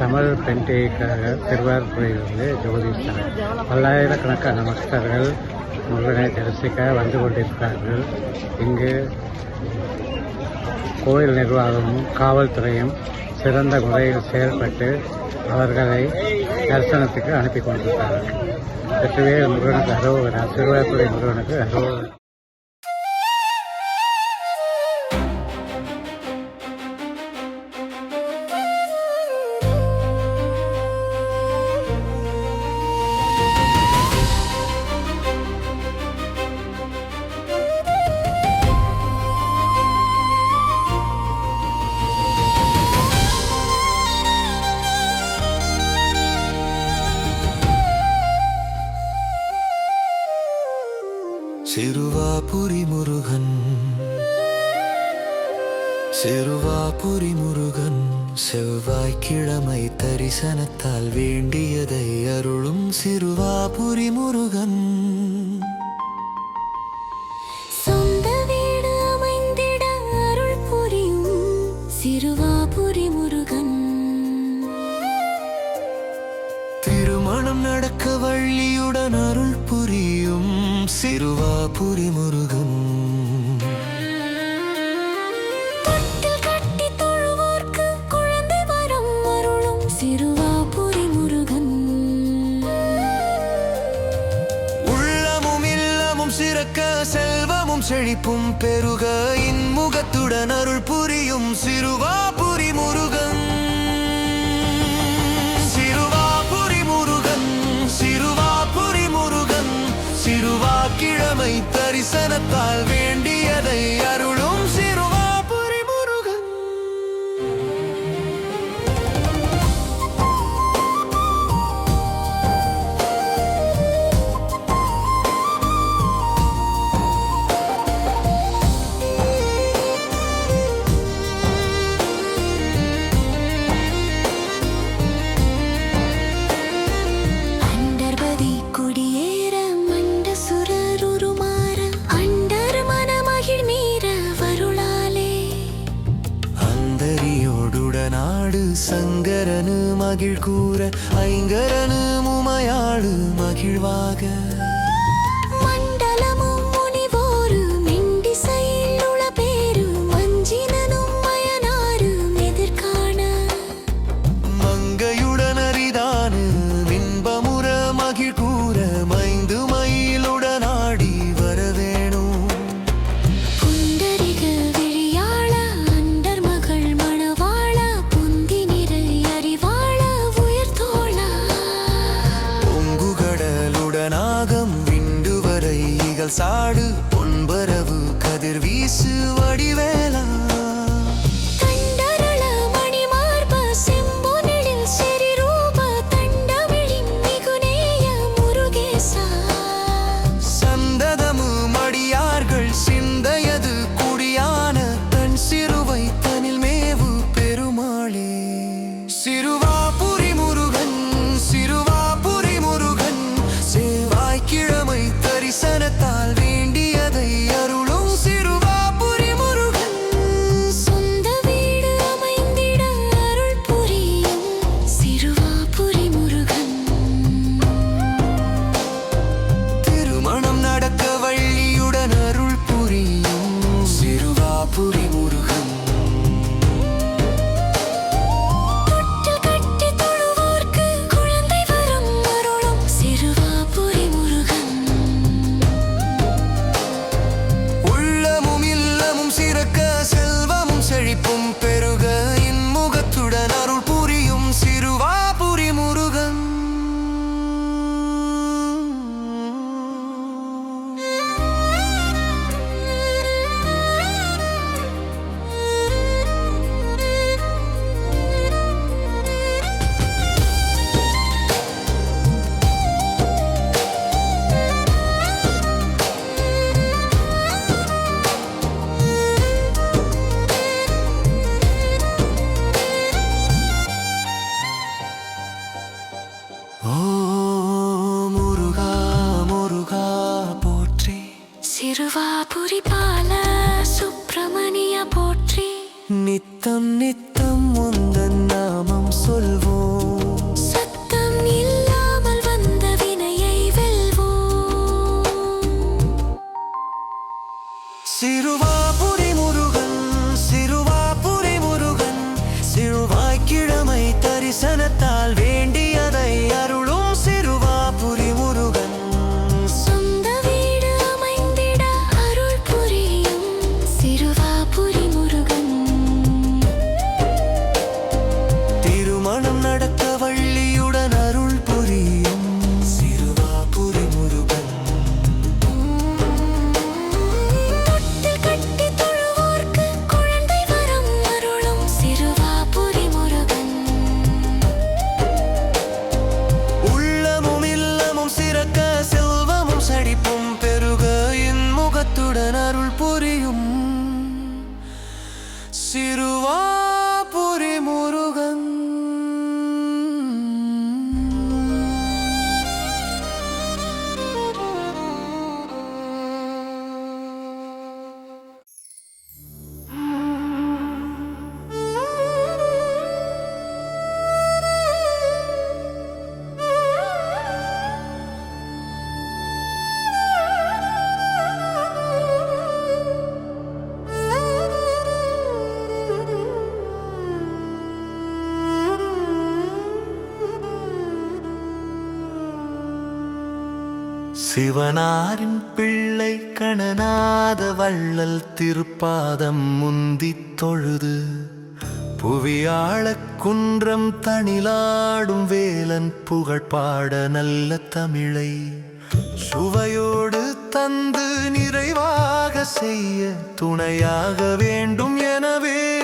தமிழ் பெண்டிகைக்காக திருவாரூரிலிருந்து ஜோதிஷார் பல்லாயிரக்கணக்கான பக்தர்கள் முருகனை தரிசிக்க வந்து கொண்டிருக்கிறார்கள். இங்கு கோயில் நிர்வாகமும் காவல்துறையும் சிறந்த முறையில் செயல்பட்டு அவர்களை தரிசனத்துக்கு அனுப்பி கொண்டிருக்கிறார்கள். வெற்றிவேல் முருகனுக்கு அருவகனா திருவாரூரை முருகனுக்கு அருவகனா சிறுவாபுரி முருகன் செவ்வாய்க்கிழமை தரிசனத்தால் வேண்டியதை அருளும் சிறுவாபுரி முருகன் திருவாபுரி முருகன் திருமணம் நடக்க வள்ளியுடன் அருள் புரியும் சிறுவாபுரி முருகன் செழிப்பும் பெருக இன்முகத்துடன் அருள் புரியும் சிறுவாபுரி முருகன். சிறுவாபுரி முருகன் சிறுவாபுரி முருகன் சிறுவா கிழமை தரிசனத்தால் மகிழ் கூற ஐங்கரனு உமையாடு மகிழ்வாக. See Sirva. சிவனாரின் பிள்ளை கணநாத வள்ளல் திருப்பாதம் முந்தி தொழுது. புவியாழ குன்றம் தணிலாடும் வேலன் புகழ்பாட நல்ல தமிழை. சுவையோடு தந்து நிறைவாக செய்ய துணையாக வேண்டும் எனவே.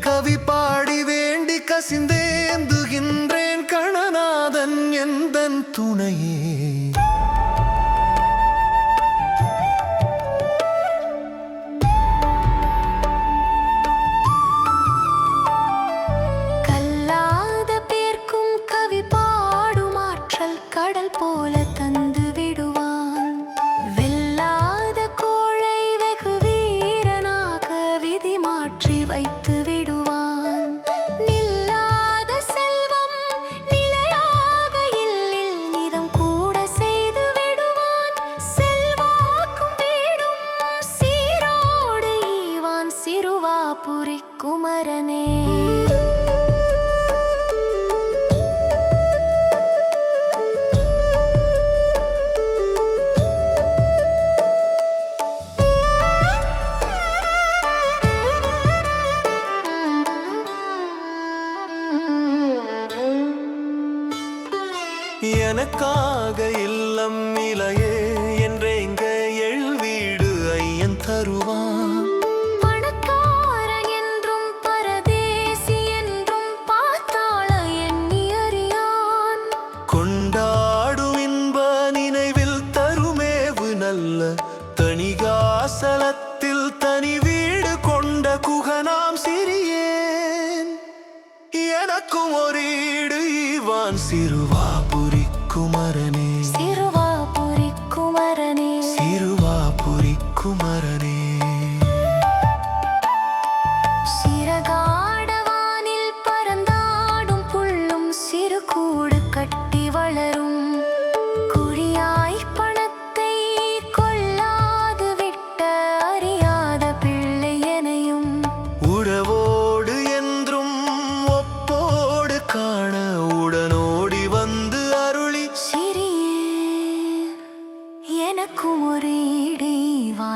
கவி பாடி வேண்டி கசிந்தேந்துகின்றேன் கணநாதன் எந்தன் துணையே.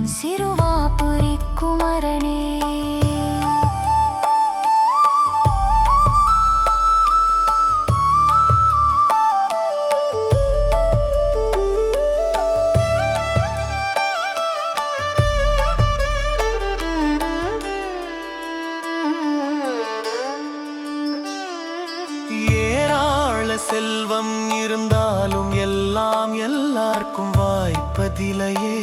நான் சிறுவாபுரி குமரனே செல்வம் இருந்தாலும் எல்லாம் எல்லாருக்கும் வாய்ப்பதிலையே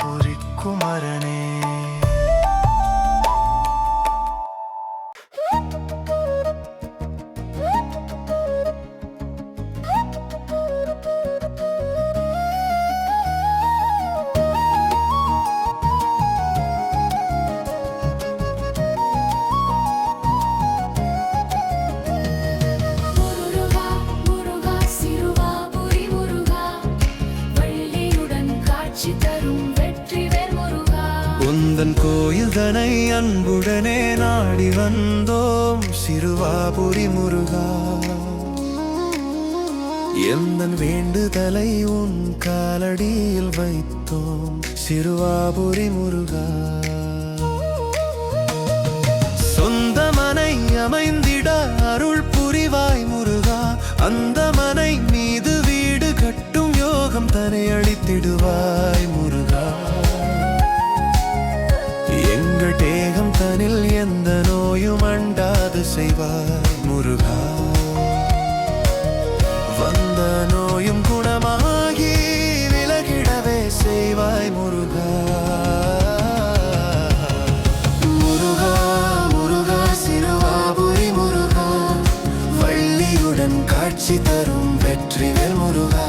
പുരിക്കുമരണേ te dar um உந்தன் கோயில்தனை அன்புடனே நாடி வந்தோம் சிறுவாபுரி முருகா. எந்தன் வேண்டுதலை உன் காலடியில் வைத்தோம் சிறுவாபுரி முருகா. சொந்த மனை அமைந்திட அருள் புரிவாய் முருகா. அந்த மனை மீது வீடு கட்டும் யோகம் தனை அளித்திடுவார் காட்சி தரும் வெற்றி வேல் முருகா.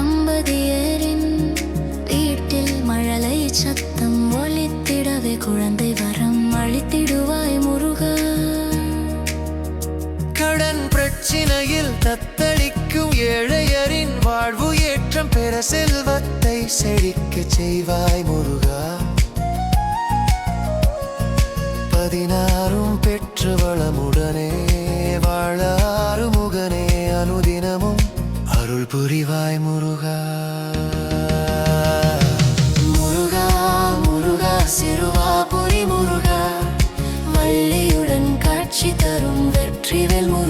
தம்பதியரின் வீட்டில் மழலை சத்தம் ஒலித்திடவே குழந்தை வரம் அழித்திடுவாய் முருகா. கடன் பிரச்சினையில் தத்தளிக்கும் ஏழையரின் வாழ்வு ஏற்றம் பெற செல்வத்தை செழிக்க செய்வாய் முருகா. பதினாறும் பெற்று வளமுடனே வாழ அருள் புரிவாய் முருகா. முருகா முருகா சிறுவா புரி முருகா. வள்ளியுடன் காட்சி தரும் வெற்றிவேல் முருகா.